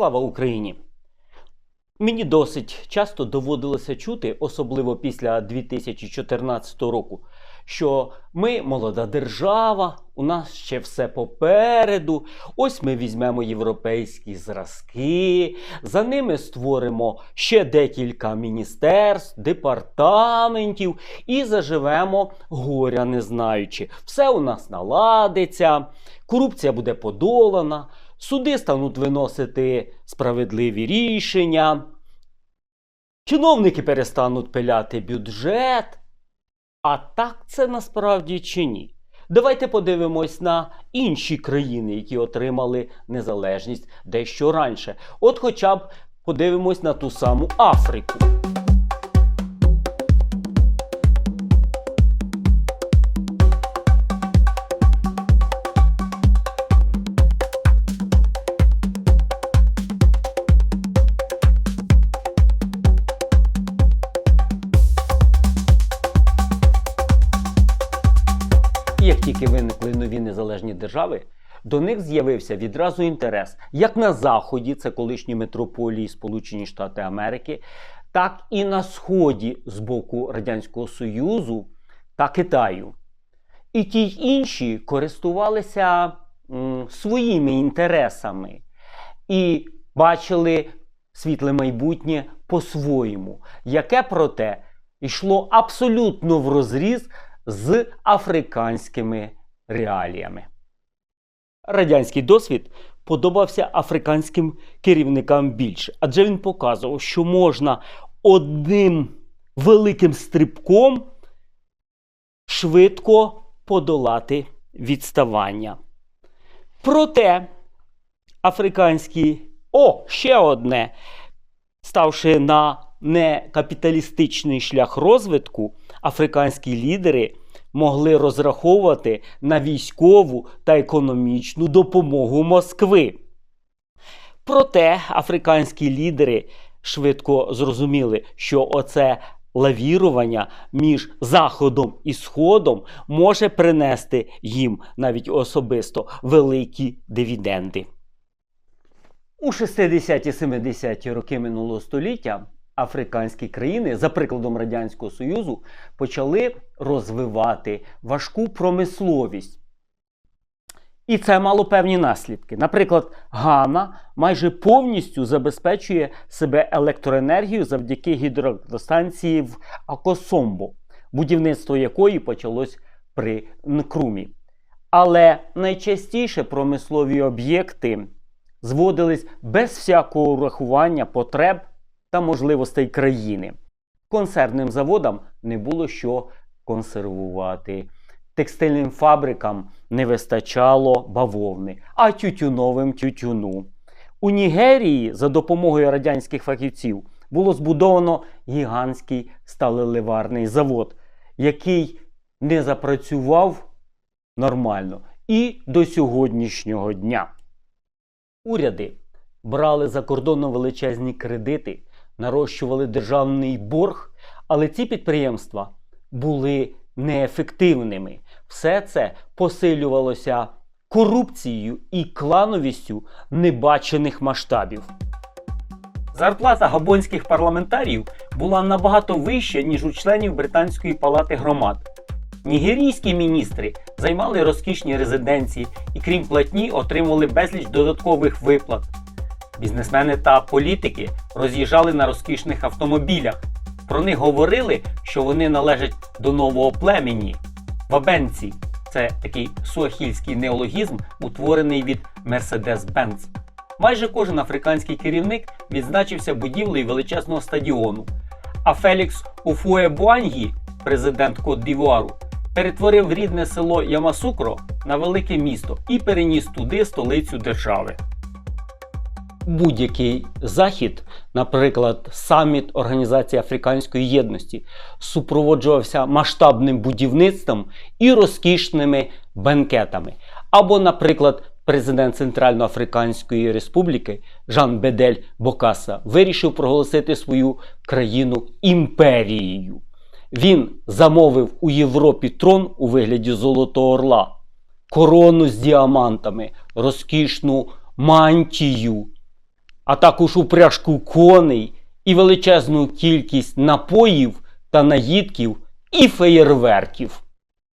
Слава Україні! Мені досить часто доводилося чути, особливо після 2014 року, що ми молода держава, у нас ще все попереду. Ось ми візьмемо європейські зразки, за ними створимо ще декілька міністерств, департаментів і заживемо горя не знаючи. Все у нас наладиться, корупція буде подолана. Суди стануть виносити справедливі рішення, чиновники перестануть пиляти бюджет. А так це насправді чи ні? Давайте подивимось на інші країни, які отримали незалежність дещо раніше. От хоча б подивимось на ту саму Африку. Держави, до них з'явився відразу інтерес як на Заході, це колишні метрополії Сполучені Штати Америки, так і на Сході з боку Радянського Союзу та Китаю. І ті й інші користувалися м, своїми інтересами і бачили світле майбутнє по-своєму, яке проте йшло абсолютно в розріз з африканськими реаліями. Радянський досвід подобався африканським керівникам більше, адже він показував, що можна одним великим стрибком швидко подолати відставання. Проте африканські, о, ще одне, ставши на некапіталістичний шлях розвитку, африканські лідери могли розраховувати на військову та економічну допомогу Москви. Проте африканські лідери швидко зрозуміли, що оце лавірування між Заходом і Сходом може принести їм навіть особисто великі дивіденди. У 60-70-ті роки минулого століття африканські країни, за прикладом Радянського Союзу, почали розвивати важку промисловість. І це мало певні наслідки. Наприклад, Гана майже повністю забезпечує себе електроенергією завдяки гідроелектростанції в Акосомбо, будівництво якої почалось при Нкрумі. Але найчастіше промислові об'єкти зводились без всякого урахування потреб та можливостей країни. Консервним заводам не було що консервувати. Текстильним фабрикам не вистачало бавовни, а тютюновим тютюну. У Нігерії за допомогою радянських фахівців було збудовано гігантський сталеливарний завод, який не запрацював нормально і до сьогоднішнього дня. Уряди брали за кордоном величезні кредити, нарощували державний борг, але ці підприємства були неефективними. Все це посилювалося корупцією і клановістю небачених масштабів. Зарплата габонських парламентарів була набагато вища, ніж у членів Британської палати громад. Нігерійські міністри займали розкішні резиденції і, крім платні, отримували безліч додаткових виплат. Бізнесмени та політики роз'їжджали на розкішних автомобілях. Про них говорили, що вони належать до нового племені. Бабенці це такий суахільський неологізм, утворений від Mercedes-Benz. Майже кожен африканський керівник відзначився будівлею величезного стадіону. А Фелікс Уфуе Буангі, президент Кот Дівуару, перетворив рідне село Ямасукро на велике місто і переніс туди столицю держави. Будь-який захід, наприклад, саміт Організації Африканської єдності, супроводжувався масштабним будівництвом і розкішними бенкетами. Або, наприклад, президент Центральноафриканської Республіки Жан Бедель Бокаса вирішив проголосити свою країну імперією. Він замовив у Європі трон у вигляді Золотого Орла, корону з діамантами, розкішну мантію. А також упряжку коней і величезну кількість напоїв та наїдків і феєрверків.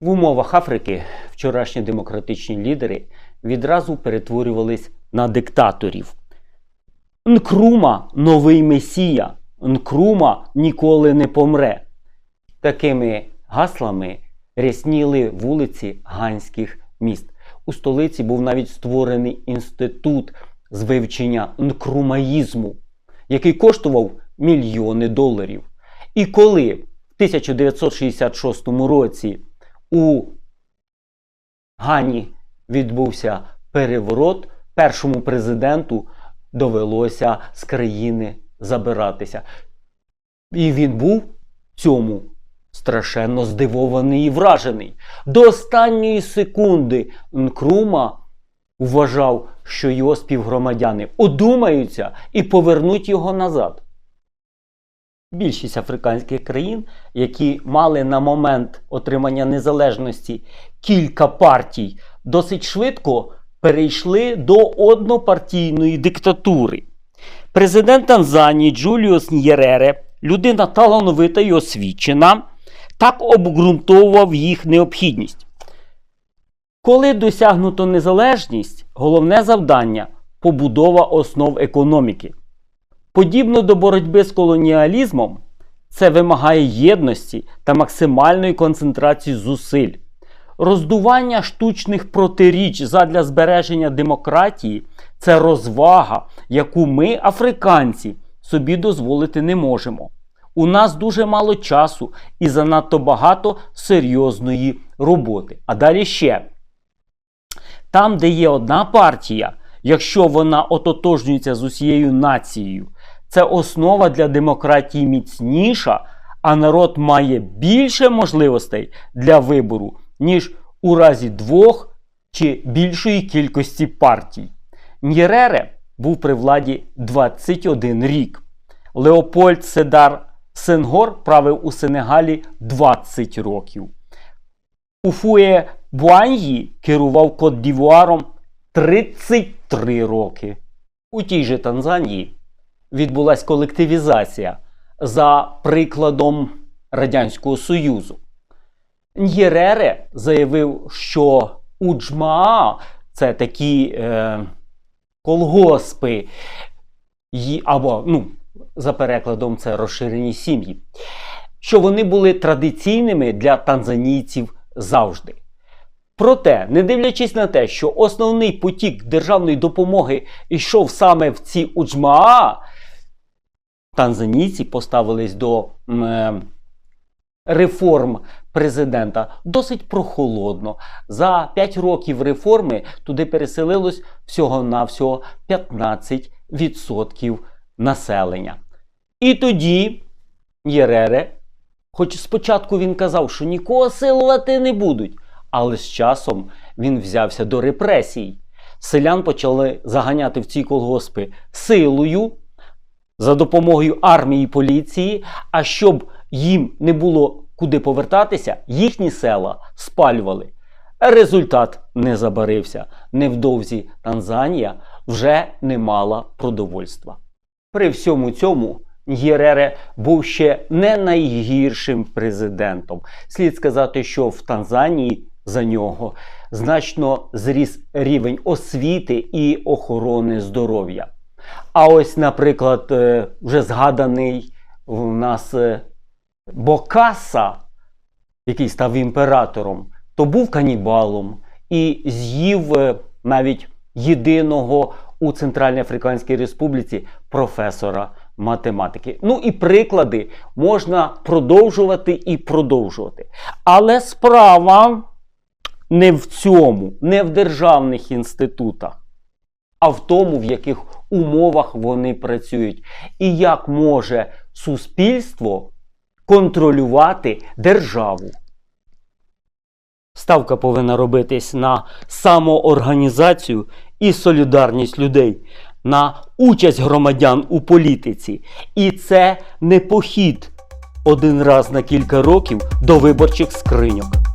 В умовах Африки вчорашні демократичні лідери відразу перетворювались на диктаторів. Нкрума новий месія, Нкрума ніколи не помре. Такими гаслами рясніли вулиці ганських міст. У столиці був навіть створений інститут з вивчення нкрумаїзму, який коштував мільйони доларів. І коли в 1966 році у Гані відбувся переворот, першому президенту довелося з країни забиратися. І він був цьому страшенно здивований і вражений. До останньої секунди Нкрума вважав, що його співгромадяни одумаються і повернуть його назад. Більшість африканських країн, які мали на момент отримання незалежності кілька партій, досить швидко перейшли до однопартійної диктатури. Президент Танзанії Джуліус Нєрере, людина талановита і освічена, так обґрунтовував їх необхідність. Коли досягнуто незалежність, головне завдання побудова основ економіки. Подібно до боротьби з колоніалізмом, це вимагає єдності та максимальної концентрації зусиль. Роздування штучних протиріч задля збереження демократії це розвага, яку ми, африканці, собі дозволити не можемо. У нас дуже мало часу і занадто багато серйозної роботи. А далі ще. Там, де є одна партія, якщо вона ототожнюється з усією нацією, це основа для демократії міцніша, а народ має більше можливостей для вибору, ніж у разі двох чи більшої кількості партій. Нєрере був при владі 21 рік. Леопольд Седар Сенгор правив у Сенегалі 20 років. Уфує Буаньї керував Кот Дівуаром 33 роки. У тій же Танзанії відбулася колективізація за прикладом Радянського Союзу. Нєрере заявив, що Уджмаа це такі е, колгоспи, або, ну, за перекладом, це розширені сім'ї, що вони були традиційними для танзанійців завжди. Проте, не дивлячись на те, що основний потік державної допомоги йшов саме в ці уджмаа, танзанійці поставились до е, реформ президента досить прохолодно. За 5 років реформи туди переселилось всього-навсього 15% населення. І тоді Єрере, хоч спочатку він казав, що нікого силувати не будуть, але з часом він взявся до репресій. Селян почали заганяти в ці колгоспи силою за допомогою армії і поліції. А щоб їм не було куди повертатися, їхні села спалювали. Результат не забарився. Невдовзі Танзанія вже не мала продовольства. При всьому цьому Нєрере був ще не найгіршим президентом. Слід сказати, що в Танзанії за нього значно зріс рівень освіти і охорони здоров'я. А ось, наприклад, е, вже згаданий у нас е, Бокаса, який став імператором, то був канібалом і з'їв е, навіть єдиного у Центральній Африканській Республіці професора математики. Ну і приклади можна продовжувати і продовжувати. Але справа не в цьому, не в державних інститутах, а в тому, в яких умовах вони працюють. І як може суспільство контролювати державу. Ставка повинна робитись на самоорганізацію і солідарність людей, на участь громадян у політиці. І це не похід один раз на кілька років до виборчих скриньок.